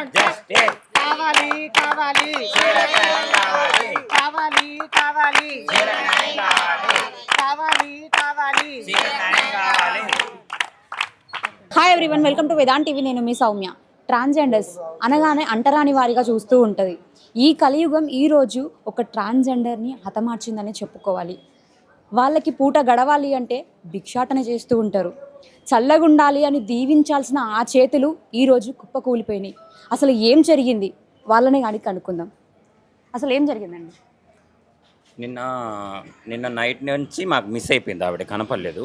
Hi కావాలి కావాలి కావాలి కావాలి కావాలి కావాలి కావాలి hi everyone welcome to Vedant TV నేను మీ సౌమ్య. ట్రాన్స్జెండర్స్ అనగానే అంటరాని వారిగా చూస్తూ ఉంటుంది. ఈ కలియుగం ఈరోజు ఒక ట్రాన్స్జెండర్ని హతమార్చిందని చెప్పుకోవాలి. వాళ్ళకి పూట గడవాలి అంటే భిక్షాటన చేస్తూ ఉంటారు. చల్లగుండాలి అని దీవించాల్సిన ఆ చేతులు ఈరోజు కుప్పకూలిపోయినాయి. అసలు ఏం జరిగింది? వాళ్ళని అడిగి కనుక్కుందాం. అసలు ఏం జరిగిందండి? నిన్న నిన్న నైట్ నుంచి మాకు మిస్ అయిపోయింది ఆవిడ కనపడలేదు.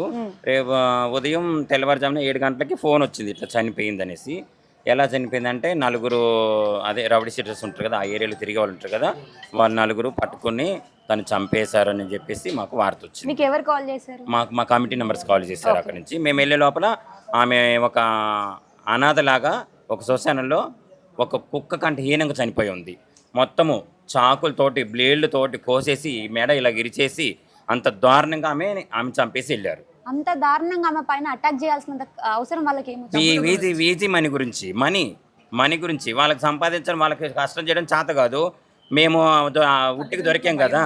రేపు ఉదయం తెల్లవారుజామున ఏడు గంటలకి ఫోన్ వచ్చింది ఇట్లా చనిపోయింది అనేసి ఎలా చనిపోయిందంటే నలుగురు అదే రౌడీ సీటర్స్ ఉంటారు కదా ఆ ఏరియాలో తిరిగే వాళ్ళు ఉంటారు కదా వాళ్ళు నలుగురు పట్టుకొని తను చంపేశారని చెప్పేసి మాకు వార్త వచ్చింది. మీకు ఎవరు కాల్ చేశారు? మాకు మా కమిటీ నెంబర్స్ కాల్ చేశారు అక్కడ నుంచి. మేము వెళ్ళే లోపల ఆమె ఒక అనాథలాగా ఒక శ్మశానంలో ఒక కుక్క కంటే హీనంగా చనిపోయి ఉంది. మొత్తము చాకులతోటి బ్లేడ్లతోటి కోసేసి మెడ ఇలా గిరిచేసి అంత దారుణంగా ఆమె ఆమె చంపేసి వెళ్ళారు. అంత దారుణంగా ఆమె పైన అటాక్ చేయాల్సినంత అవసరం వాళ్ళకి ఏమో? ఈ వీధి వీధి మనీ గురించి మనీ మనీ గురించి. వాళ్ళకి సంపాదించడం వాళ్ళకి కష్టం చేయడం చేత కాదు. మేము ఉట్టికి దొరికాం కదా.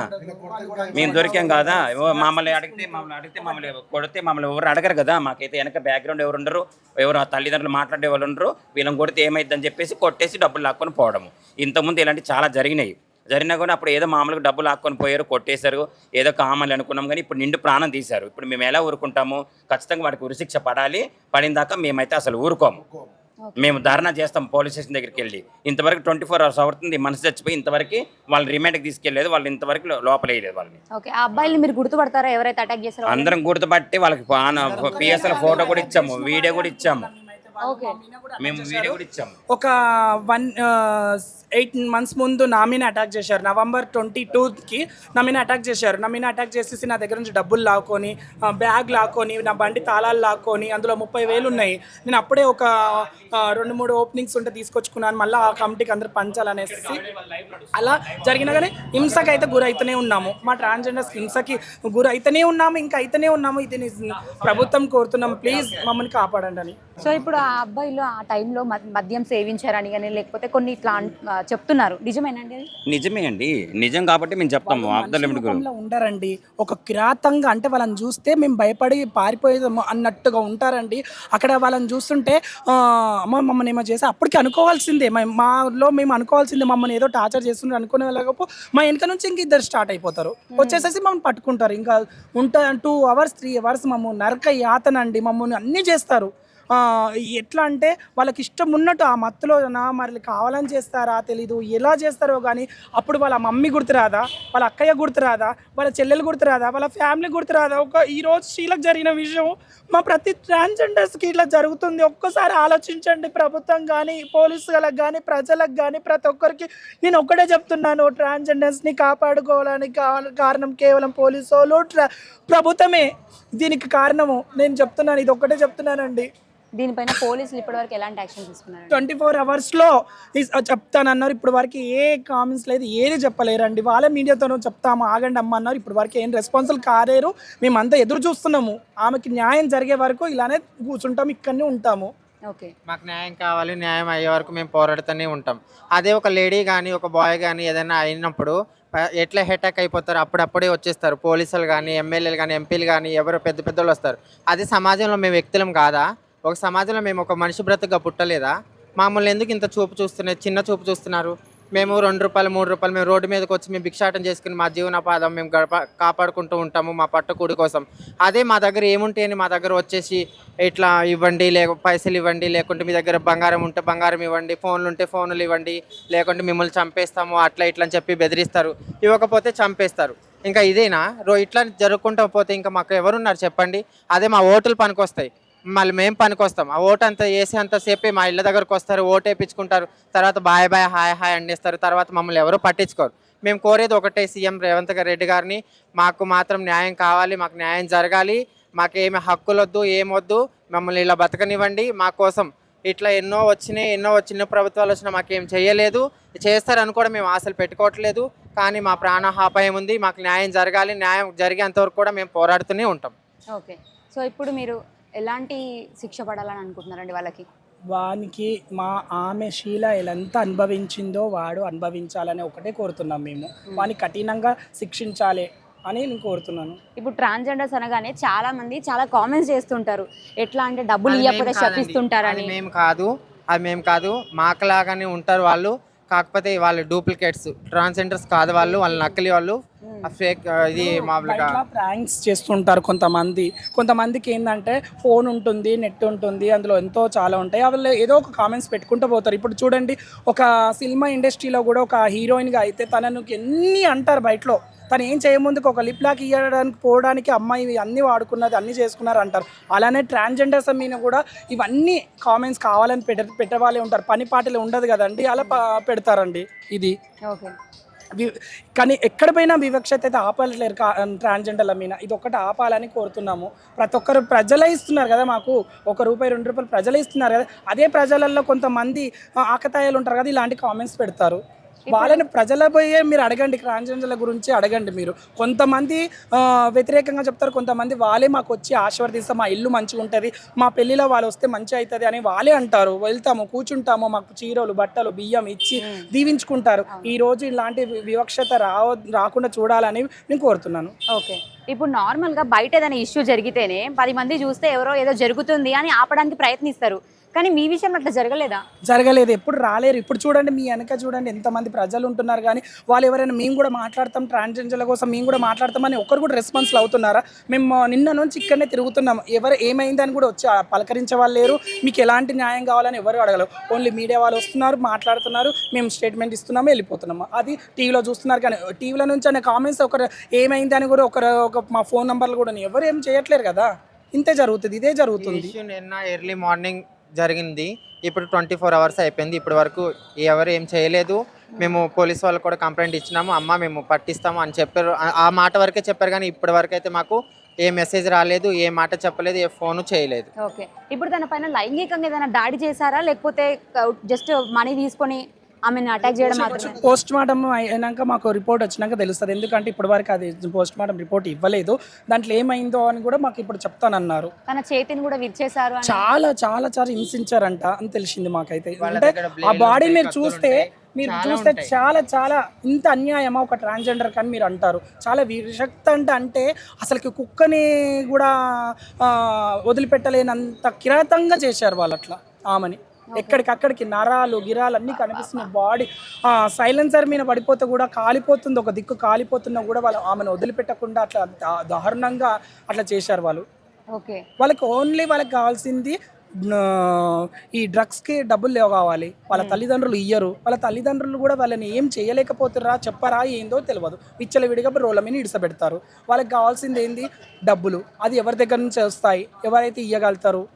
మేము దొరికాం కదా. మమ్మల్ని అడిగితే మమ్మల్ని అడిగితే మమ్మల్ని కొడితే మమ్మల్ని ఎవరు అడగరు కదా. మాకైతే వెనక బ్యాక్గ్రౌండ్ ఎవరు ఉండరు ఎవరు ఆ తల్లిదండ్రులు మాట్లాడే వాళ్ళు ఉండరు. వీళ్ళని కొడితే ఏమైందని చెప్పేసి కొట్టేసి డబ్బులు లాక్కొని పోవడము. ఇంతకుముందు ఇలాంటి చాలా జరిగినాయి. జరిగినా కూడా అప్పుడు ఏదో మామూలుగా డబ్బులు లాక్కొని పోయారు కొట్టేశారు ఏదో కామని అనుకున్నాం కానీ ఇప్పుడు నిండు ప్రాణం తీశారు. ఇప్పుడు మేము ఎలా ఊరుకుంటాము? ఖచ్చితంగా వాడికి ఉరిశిక్ష పడాలి. పడిన దాకా మేమైతే అసలు ఊరుకోము. మేము ధర్నా చేస్తాం పోలీస్ స్టేషన్ దగ్గరికి వెళ్ళి. ఇంతవరకు ట్వంటీ ఫోర్ అవర్స్ అవుతుంది మనసు చచ్చిపోయి ఇంతవరకు వాళ్ళని రిమాండ్కి తీసుకెళ్ళలేదు వాళ్ళు ఇంతవరకు లో- లోపల వేయలేదు వాళ్ళని. ఓకే. ఆ అబ్బాయిని మీరు గుర్తుపడతారా? ఎవరైతే అటాక్ చేశారో అందరం గుర్తుపట్టి వాళ్ళకి పిఎస్ఎల్ ఫోటో కూడా ఇచ్చాము వీడియో కూడా ఇచ్చాము. మేము వీడియో కూడా ఇచ్చాము. ఒక వన్ ఎయిట్ మంత్స్ ముందు నా మీద అటాక్ చేశారు. నవంబర్ ట్వంటీ టూకి నా మీద అటాక్ చేశారు. నా మీద అటాక్ చేసేసి నా దగ్గర నుంచి డబ్బులు లాక్కొని బ్యాగ్ లాక్కొని నా బండి తాళాలు లాక్కొని అందులో ముప్పై వేలు ఉన్నాయి. నేను అప్పుడే ఒక రెండు మూడు ఓపెనింగ్స్ ఉంటే తీసుకొచ్చుకున్నాను. మళ్ళీ ఆ కమిటీకి అందరు పంచాలనేసి అలా జరిగిన కానీ హింసకి అయితే గురైతేనే ఉన్నాము. మా ట్రాన్స్జెండర్స్ హింసకి గురైతేనే ఉన్నాము ఇంకా అయితేనే ఉన్నాము. ఇది ప్రభుత్వం కోరుతున్నాం. ప్లీజ్ మమ్మల్ని కాపాడండి అని. సో ఇప్పుడు ఆ అబ్బాయిలు ఆ టైంలో మద్- మద్యం సేవించారని కానీ లేకపోతే కొన్ని ఇట్లా చెప్తున్నారు. నిజమేనండి నిజమే అండి. నిజం కాబట్టి మేము చెప్తాము. ఉండరండి. ఒక కిరాతంగా అంటే వాళ్ళని చూస్తే మేము భయపడి పారిపోయేదాము అన్నట్టుగా ఉంటారండి. అక్కడ వాళ్ళని చూస్తుంటే అమ్మ మమ్మల్ని ఏమో చేసి అప్పటికి అనుకోవాల్సిందే. మ- మాలో మేము అనుకోవాల్సిందే. మమ్మల్ని ఏదో టార్చర్ చేస్తున్నారు అనుకునే వాళ్ళకపో మా వెనక నుంచి ఇంక ఇద్దరు స్టార్ట్ అయిపోతారు. వచ్చేసేసి మమ్మల్ని పట్టుకుంటారు. ఇంకా ఉంటా టూ అవర్స్ త్రీ అవర్స్ మమ్మల్ని నరక యాతన అండి. మమ్మల్ని అన్నీ చేస్తారు. ఎట్లా అంటే వాళ్ళకి ఇష్టం ఉన్నట్టు ఆ మత్తులో నా మరి కావాలని చేస్తారా తెలీదు ఎలా చేస్తారో కానీ అప్పుడు వాళ్ళ మమ్మీ గుర్తురాదా వాళ్ళ అక్కయ్య గుర్తురాదా వాళ్ళ చెల్లెలు గుర్తురాదా వాళ్ళ ఫ్యామిలీ గుర్తురాదా ఒక ఈరోజు స్త్రీలకు జరిగిన విషయం మా ప్రతి ట్రాన్స్జెండర్స్కి ఇట్లా జరుగుతుంది. ఒక్కసారి ఆలోచించండి ప్రభుత్వం కానీ పోలీసులకు కానీ ప్రజలకు కానీ ప్రతి ఒక్కరికి. నేను ఒక్కటే చెప్తున్నాను ట్రాన్స్జెండర్స్ని కాపాడుకోవడానికి కారణం కేవలం పోలీసు వాళ్ళు ట్రా- ప్రభుత్వమే దీనికి కారణము. నేను చెప్తున్నాను ఇది ఒక్కటే చెప్తున్నానండి. దీనిపైన పోలీసులు ఇప్పటివరకు ఎలాంటి యాక్షన్ తీసుకున్నారు? ట్వంటీ ఫోర్ అవర్స్లో చెప్తానన్నారు ఇప్పుడు వరకు ఏ కామెంట్స్ లేదు ఏది చెప్పలేరండి. వాళ్ళే మీడియాతో చెప్తాము ఆగండి అమ్మ అన్నారు. ఇప్పుడు వరకు ఏం రెస్పాన్సిబుల్ కాలేరు. మేమంతా ఎదురు చూస్తున్నాము. ఆమెకి న్యాయం జరిగే వరకు ఇలానే కూర్చుంటాం ఇక్కడనే ఉంటాము. ఓకే. మాకు న్యాయం కావాలి న్యాయం అయ్యే వరకు మేము పోరాడుతూనే ఉంటాం. అదే ఒక లేడీ కానీ ఒక బాయ్ కానీ ఏదైనా అయినప్పుడు ఎట్లా హెటాక్ అయిపోతారు? అప్పుడప్పుడే వచ్చేస్తారు. పోలీసులు కానీ ఎమ్మెల్యేలు కానీ ఎంపీలు కానీ ఎవరు పెద్ద పెద్దోళ్ళు వస్తారు. అదే సమాజంలో మేము వ్యక్తులం కాదా? ఒక సమాజంలో మేము ఒక మనిషి బ్రతుకుగా పుట్టలేదా? మామూలు ఎందుకు ఇంత చూపు చూస్తున్నారు? చిన్న చూపు చూస్తున్నారు. మేము రెండు రూపాయలు మూడు రూపాయలు మేము రోడ్డు మీదకి వచ్చి మేము భిక్షాటం చేసుకుని మా జీవనోపాధం మేము గడప కాపాడుకుంటూ ఉంటాము మా పట్టకూడి కోసం. అదే మా దగ్గర ఏముంటాయని అని మా దగ్గర వచ్చేసి ఇట్లా ఇవ్వండి లేక పైసలు ఇవ్వండి లేకుంటే మీ దగ్గర బంగారం ఉంటే బంగారం ఇవ్వండి ఫోన్లు ఉంటే ఫోన్లు ఇవ్వండి లేకుంటే మిమ్మల్ని చంపేస్తాము అట్లా ఇట్లా అని చెప్పి బెదిరిస్తారు. ఇవ్వకపోతే చంపేస్తారు. ఇంకా ఇదేనా? రో ఇట్లా జరుగుకుంటూ పోతే ఇంకా మాకు ఎవరున్నారు చెప్పండి? అదే మా ఓటులు పనికొస్తాయి. మళ్ళీ మేము పనికొస్తాం. ఆ ఓటు అంతా వేసి అంతసేపే మా ఇళ్ళ దగ్గరకు వస్తారు ఓటు వేయించుకుంటారు. తర్వాత బాయ్ బాయ్ హాయ్ హాయ్ అండిస్తారు. తర్వాత మమ్మల్ని ఎవరు పట్టించుకోరు. మేము కోరేది ఒకటే సీఎం రేవంత్ రెడ్డి గారిని మాకు మాత్రం న్యాయం కావాలి మాకు న్యాయం జరగాలి మాకేమి హక్కులు వద్దు ఏమొద్దు మమ్మల్ని ఇలా బతకనివ్వండి. మా కోసం ఇట్లా ఎన్నో వచ్చినాయి ఎన్నో చిన్న ప్రభుత్వాలు వచ్చినా మాకేం చేయలేదు. చేస్తారని కూడా మేము ఆశలు పెట్టుకోవట్లేదు. కానీ మా ప్రాణహాపాయం ఉంది మాకు న్యాయం జరగాలి న్యాయం జరిగేంతవరకు కూడా మేము పోరాడుతూనే ఉంటాం. ఓకే. సో ఇప్పుడు మీరు ఎలాంటి శిక్ష పడాలని అనుకుంటున్నారండి వాళ్ళకి? వానికి మా ఆమె శీల ఎంత అనుభవించిందో వాడు అనుభవించాలని ఒకటే కోరుతున్నాం మేము. వాని కఠినంగా శిక్షించాలి అని నేను కోరుతున్నాను. ఇప్పుడు ట్రాన్స్జెండర్స్ అనగానే చాలా మంది చాలా కామెంట్స్ చేస్తుంటారు. ఎట్లా అంటే డబ్బులు ఇవ్వకపోతే. శపిస్తుంటారని. అది మేము కాదు అది మేము కాదు మాకులాగానే ఉంటారు వాళ్ళు. కాకపోతే వాళ్ళు డూప్లికేట్స్ ట్రాన్స్జెండర్స్ కాదు వాళ్ళు వాళ్ళు నకిలీ వాళ్ళు. ఫేక్ ఇది మామూలుగా ప్రాంక్స్ చేస్తుంటారు కొంతమంది. కొంతమందికి ఏంటంటే ఫోన్ ఉంటుంది నెట్ ఉంటుంది అందులో ఎంతో చాలా ఉంటాయి. అందులో ఏదో ఒక కామెంట్స్ పెట్టుకుంటూ పోతారు. ఇప్పుడు చూడండి ఒక సినిమా ఇండస్ట్రీలో కూడా ఒక హీరోయిన్గా అయితే తనను ఎన్ని అంటారు బయటలో? తను ఏం చేయముందుకు ఒక లిప్ లాక్ ఇవ్వడానికి పోవడానికి అమ్మాయి ఇవి అన్నీ వాడుకున్నది అన్నీ చేసుకున్నారు అంటారు అలానే ట్రాన్స్జెండర్స్ మీద కూడా ఇవన్నీ కామెంట్స్ కావాలని పెట్ట పెట్టేవాళ్ళే ఉంటారు. పని పాటలు ఉండదు కదండి అలా పెడతారండి ఇది. ఓకే. కానీ ఎక్కడ పోయినా వివక్షత అయితే ఆపలేరు ట్రాన్స్జెండర్ల మీద. ఇది ఒక్కటి ఆపాలని కోరుతున్నాము. ప్రతి ఒక్కరు ప్రజలే ఇస్తున్నారు కదా మాకు. ఒక రూపాయి రెండు రూపాయలు ప్రజలే ఇస్తున్నారు కదా. అదే ప్రజలలో కొంతమంది ఆకతాయాలు ఉంటారు కదా ఇలాంటి కామెంట్స్ పెడతారు. వాళ్ళని ప్రజల పోయే మీరు అడగండి ట్రాన్స్జెండర్ల గురించి అడగండి మీరు. కొంతమంది వ్యతిరేకంగా చెప్తారు కొంతమంది వాళ్ళే మాకు వచ్చి ఆశీర్వదిస్తాం మా ఇల్లు మంచిగా ఉంటుంది మా పెళ్ళిలో వాళ్ళు వస్తే మంచి అవుతుంది అని వాళ్ళే అంటారు. వెళ్తాము కూర్చుంటాము మాకు చీరలు బట్టలు బియ్యం ఇచ్చి దీవించుకుంటారు. ఈ రోజు ఇలాంటి వివక్షత రావ రాకుండా చూడాలని నేను కోరుతున్నాను. ఓకే. ఇప్పుడు నార్మల్గా బయట ఏదైనా ఇష్యూ జరిగితేనే పది మంది చూస్తే ఎవరో ఏదో జరుగుతుంది అని ఆపడానికి ప్రయత్నిస్తారు. కానీ మీ విషయంలో అట్లా జరగలేదా? జరగలేదు. ఎప్పుడు రాలేరు. ఇప్పుడు చూడండి మీ వెనక చూడండి ఎంతమంది ప్రజలు ఉంటున్నారు కానీ వాళ్ళు ఎవరైనా మేము కూడా మాట్లాడతాం ట్రాన్స్జెండర్ల కోసం మేము కూడా మాట్లాడతామని ఒకరు కూడా రెస్పాన్స్లు అవుతున్నారా? మేము నిన్న నుంచి ఇక్కడనే తిరుగుతున్నాం. ఎవరు ఏమైందని కూడా వచ్చి పలకరించే వాళ్ళు లేరు. మీకు ఎలాంటి న్యాయం కావాలని ఎవరు అడగలరు. ఓన్లీ మీడియా వాళ్ళు వస్తున్నారు మాట్లాడుతున్నారు. మేము స్టేట్మెంట్ ఇస్తున్నాము వెళ్ళిపోతున్నాము. అది టీవీలో చూస్తున్నారు కానీ టీవీలో నుంచి అనే కామెంట్స్ ఒకరు ఏమైంది అని కూడా ఒకరు ఒక మా ఫోన్ నెంబర్లు కూడా ఎవరు ఏం చేయట్లేరు కదా? ఇంతే జరుగుతుంది ఇదే జరుగుతుంది. నిన్న ఎర్లీ మార్నింగ్ జరిగింది. ఇప్పుడు ట్వంటీ ఫోర్ అవర్స్ అయిపోయింది. ఇప్పటి వరకు ఎవరు ఏం చేయలేదు. మేము పోలీస్ వాళ్ళకి కూడా కంప్లైంట్ ఇచ్చినాము. అమ్మ మేము పట్టిస్తాము అని చెప్పారు. ఆ- మాట వరకే చెప్పారు కానీ ఇప్పటి వరకు అయితే మాకు ఏ మెసేజ్ రాలేదు ఏ మాట చెప్పలేదు ఏ ఫోను చేయలేదు. ఓకే. ఇప్పుడు తన పైన లైంగికంగా ఏదైనా దాడి చేశారా? లేకపోతే జస్ట్ మనీ తీసుకొని ఆమెను అటాక్ చేయడం మాత్రమే. పోస్ట్ మార్టం అయినాక మాకు రిపోర్ట్ వచ్చినాక తెలుస్తుంది. ఎందుకంటే ఇప్పటి వరకు అది పోస్ట్ మార్టం రిపోర్ట్ ఇవ్వలేదు. దాంట్లో ఏమైందో అని కూడా మాకు ఇప్పుడు చెప్తానన్నారు. తన చేతిని కూడా విరిచేశారు అని. చాలా చాలా చాలా హింసించారంట అని తెలిసింది మాకైతే. అంటే ఆ బాడీ మీరు చూస్తే మీరు చూస్తే. చాలా చాలా ఇంత అన్యాయమా ఒక ట్రాన్స్జెండర్ కానీ మీరు అంటారు. చాలా విషక్త అంటే అంటే అసలుకి కుక్కని కూడా వదిలిపెట్టలేనంత కిరాతంగా చేశారు వాళ్ళు అట్లా ఆమెని. ఎక్కడికక్కడికి నరాలు గిరాలు అన్నీ కనిపిస్తున్నాయి బాడీ సైలెన్సర్ మీద పడిపోతే కూడా కాలిపోతుంది ఒక దిక్కు కాలిపోతున్నా కూడా వాళ్ళు ఆమెను వదిలిపెట్టకుండా అట్లా దా- దారుణంగా అట్లా చేశారు వాళ్ళు. ఓకే. వాళ్ళకి ఓన్లీ వాళ్ళకి కావాల్సింది ఆ, ఈ డ్రగ్స్కి డబ్బులు లేవు కావాలి. వాళ్ళ తల్లిదండ్రులు ఇయ్యరు. వాళ్ళ తల్లిదండ్రులు కూడా వాళ్ళని ఏం చేయలేకపోతుర్రా చెప్పరా ఏందో తెలియదు విచ్చలవిడిగా రోడ్ల మీద ఇడిసబెడతారు వాళ్ళకి కావాల్సింది ఏంది? డబ్బులు. అది ఎవరి దగ్గర నుంచి వస్తాయి? ఎవరైతే ఇయ్యగలుగుతారు?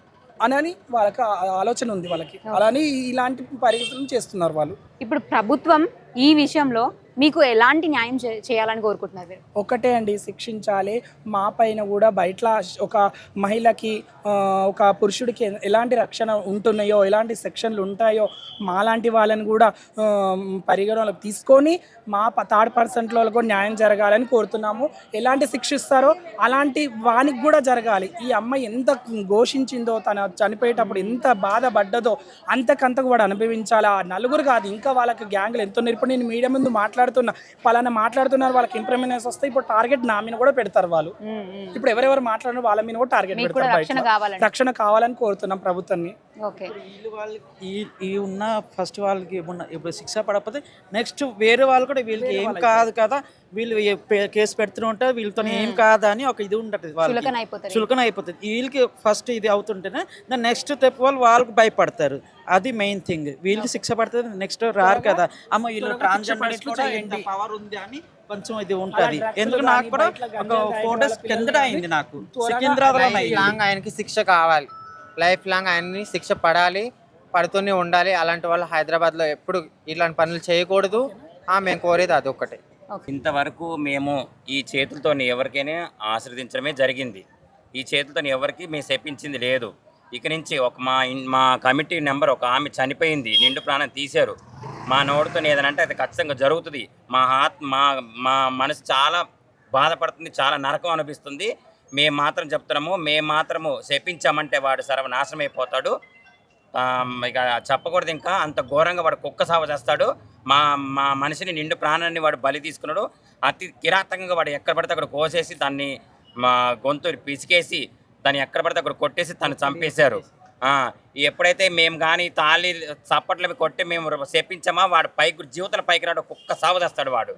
అని వాళ్ళకి ఆలోచన ఉంది వాళ్ళకి. అలానే ఇలాంటి పరిస్థితులు చేస్తున్నారు వాళ్ళు. ఇప్పుడు ప్రభుత్వం ఈ విషయంలో మీకు ఎలాంటి న్యాయం చే- చేయాలని కోరుకుంటున్నారు మీరు? ఒకటే అండి శిక్షించాలి. మా పైన కూడా బయట ఒక మహిళకి ఒక పురుషుడికి ఎలాంటి రక్షణ ఉంటున్నాయో ఎలాంటి సెక్షన్లు ఉంటాయో మాలాంటి వాళ్ళని కూడా పరిగణలోకి తీసుకొని మా థర్డ్ పర్సెంట్లో కూడా న్యాయం జరగాలని కోరుతున్నాము. ఎలాంటి శిక్షిస్తారో అలాంటి వానికి కూడా జరగాలి. ఈ అమ్మాయి ఎంత ఘోషించిందో తన చనిపోయేటప్పుడు ఎంత బాధపడ్డదో అంతకంతకు కూడా అనుభవించాలి? ఆ నలుగురు కాదు ఇంకా వాళ్ళకి గ్యాంగ్లు ఎంతో నేర్పడి నేను మీడియా ముందు మాట్లాడుతున్నా పలానా మాట్లాడుతున్నారు వాళ్ళకి ఇంప్రూవ్మెంట్స్ వస్తే ఇప్పుడు టార్గెట్ నా మీద కూడా పెడతారు వాళ్ళు. ఇప్పుడు ఎవరెవరు మాట్లాడిన వాళ్ళ మీద కూడా టార్గెట్ పెడతారు రక్షణ కావాలని కోరుతున్నాం ప్రభుత్వాన్ని. ఓకే. వీళ్ళు వాళ్ళకి ఈ ఈ ఉన్న ఫస్ట్ వాళ్ళకి ఉన్న ఇప్పుడు శిక్ష పడకపోతే నెక్స్ట్ వేరే వాళ్ళు కూడా వీళ్ళకి ఏం కాదు కదా వీళ్ళు కేసు పెడుతూ ఉంటారు వీళ్ళతో ఏం కాదా అని ఒక ఇది ఉంటుంది చులకన వాళ్ళకి అయిపోతారు. చులకన అయిపోతుంది వీళ్ళకి ఫస్ట్ ఇది అవుతుంటేనే దాని నెక్స్ట్ స్టెప్ వాళ్ళు వాళ్ళకి భయపడతారు. అది మెయిన్ థింగ్ వీళ్ళకి శిక్ష పడుతుంది నెక్స్ట్ రారు కదా. అమ్మ వీళ్ళు ట్రాన్స్జెండర్స్ శిక్ష కూడా ఎంత పవర్ ఉంది అని కొంచెం ఇది ఉంటుంది. ఎందుకు నాకు కూడా ఒక వాళ్ళ కిందట అయింది నాకు. లాంగ్ ఆయనకి శిక్ష కావాలి. లైఫ్ లాంగ్ ఆయన్ని శిక్ష పడాలి పడుతూనే ఉండాలి. అలాంటి వాళ్ళు హైదరాబాద్లో ఎప్పుడు ఇలాంటి పనులు చేయకూడదు. ఆ, మేము కోరేది అది ఒక్కటే. ఇంతవరకు మేము ఈ చేతులతో ఎవరికైనా ఆశ్రదించడమే జరిగింది. ఈ చేతులతో ఎవరికి మేము చెప్పించింది లేదు. ఇక నుంచి ఒక మా మా కమిటీ నెంబర్ ఒక ఆమె చనిపోయింది నిండు ప్రాణం తీశారు. మా నోటితో ఏదనంటే అది ఖచ్చితంగా జరుగుతుంది. మా ఆత్మ మా మా మనసు చాలా బాధపడుతుంది చాలా నరకం అనిపిస్తుంది. మేము మాత్రం చెప్తున్నాము మేము మాత్రము శపించామంటే వాడు సర్వనాశనం అయిపోతాడు ఇక చెప్పకూడదు ఇంకా అంత ఘోరంగా వాడు కుక్క సావ చేస్తాడు. మా మా మనిషిని నిండు ప్రాణాన్ని వాడు బలి తీసుకున్నాడు. అతి కిరాతకంగా వాడు ఎక్కడ పడితే అక్కడ కోసేసి దాన్ని మా గొంతు పిసికేసి దాన్ని ఎక్కడ పడితే అక్కడ కొట్టేసి తను చంపేశారు. ఆ, ఎప్పుడైతే మేము కానీ తాళి చప్పట్లు కొట్టి మేము చెప్పించామా వాడు పైకి జీవితాల పైకి రాడు కుక్క సాగు చేస్తాడు వాడు.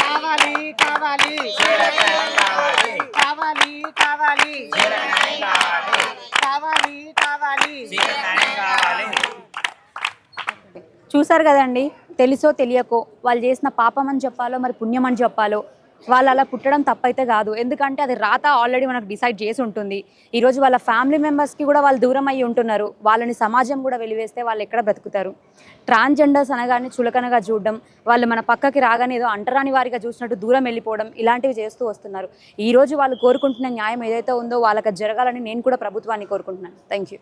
కావాలి కావాలి కావాలి. కావాలి కావాలి కావాలి. చూసారు కదండి తెలుసో తెలియకో వాళ్ళు చేసిన పాపం అని చెప్పాలో మరి పుణ్యం అని చెప్పాలో వాళ్ళు అలా పుట్టడం తప్పైతే కాదు. ఎందుకంటే అది రాత ఆల్రెడీ మనకు డిసైడ్ చేసి ఉంటుంది. ఈరోజు వాళ్ళ ఫ్యామిలీ మెంబర్స్కి కూడా వాళ్ళు దూరం అయ్యి ఉంటున్నారు. వాళ్ళని సమాజం కూడా వెలివేస్తే వాళ్ళు ఎక్కడ బ్రతుకుతారు? ట్రాన్స్జెండర్స్ అనగానే చులకనగా చూడడం వాళ్ళు మన పక్కకి రాగానే ఏదో అంటరాని వారిగా చూసినట్టు దూరం వెళ్ళిపోవడం ఇలాంటివి చేస్తూ వస్తున్నారు. ఈరోజు వాళ్ళు కోరుకుంటున్న న్యాయం ఏదైతే ఉందో వాళ్ళకి జరగాలని నేను కూడా ప్రభుత్వాన్ని కోరుకుంటున్నాను. Thank you